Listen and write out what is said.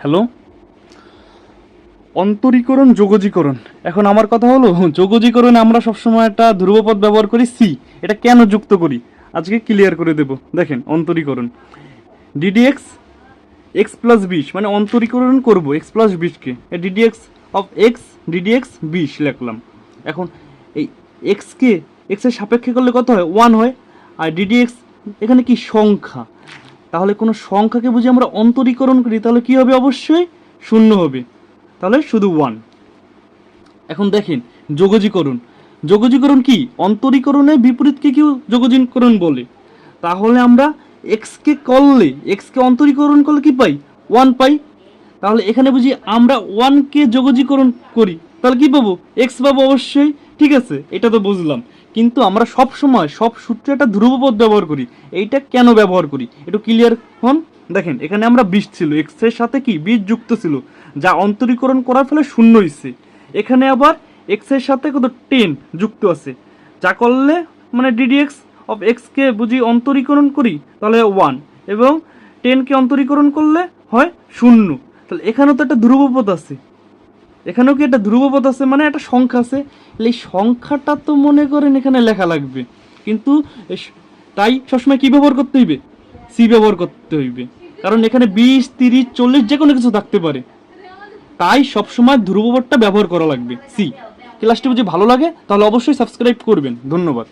Hello? অন্তরীকরণ, যোগজীকরণ। এখন আমার কথা হলো, যোগজীকরণে আমরা সবসময় একটা ধ্রুবপদ ব্যবহার করি সি এটা কেন যুক্ত করি? আজকে ক্লিয়ার করে দেব। দেখেন, অন্তরীকরণ। ডিডিএক্স এক্স প্লাস বিশ মানে অন্তরীকরণ করব x plus বিশকে d d x of x d d x বিশ লিখলাম। এখন এই এক্সকে এক্সের সাপেক্ষে করলে কত হয়? ওয়ান হয়। আর ডিডিএক্স এখানে কি সংখ্যা? তাহলে কোনো সংখ্যাকে বুঝি আমরা অন্তরীকরণ করি, তাহলে কি হবে অবশ্যই? শূন্য হবে। তাহলে শুধু ওয়ান এখন দেখেন, যোগজীকরণ। যোগজীকরণ কি? অন্তরীকরণের বিপরীতকে কেউ যোগজীকরণ বলে। তাহলে আমরা এক্সকে করলে এক্সকে অন্তরীকরণ করলে কি পাই? ওয়ান পাই। তাহলে এখানে বুঝি আমরা ওয়ানকে যোগজীকরণ করি। তাহলে কি পাবো? এক্স পাবো অবশ্যই। ঠিক আছে, এটা তো বুঝলাম। কিন্তু আমরা সব সময় সব সূত্রে একটা ধ্রুবপদ ব্যবহার করি। এইটা কেন ব্যবহার করি? একটু ক্লিয়ার হন? দেখেন, এখানে আমরা বিশ ছিল এক্সের সাথে কি? বিশ যুক্ত ছিল, যা অন্তরীকরণ করার ফলে শূন্য হয়েছে এখানে আবার এক্সের সাথে কত? টেন যুক্ত আছে। যা করলে মানে ডিডিএক্স অফ এক্সকে বুঝি অন্তরীকরণ করি, তাহলে ওয়ান এবং টেনকে অন্তরীকরণ করলে হয় শূন্য। তাহলে এখানেও তো একটা ধ্রুবপদ আছে। এখানেও কি একটা ধ্রুবপদ আছে? মানে একটা সংখ্যা আছে। এই সংখ্যাটা তো মনে করেন এখানে লেখা লাগবে। কিন্তু তাই সবসময় কী ব্যবহার করতে হইবে? সি ব্যবহার করতে হইবে। কারণ এখানে বিশ, তিরিশ, চল্লিশ যে কোনো কিছু থাকতে পারে। তাই সবসময় ধ্রুবপদটা ব্যবহার করা লাগবে। সি ক্লাসটি যদি ভালো লাগে, তাহলে অবশ্যই সাবস্ক্রাইব করবেন। ধন্যবাদ।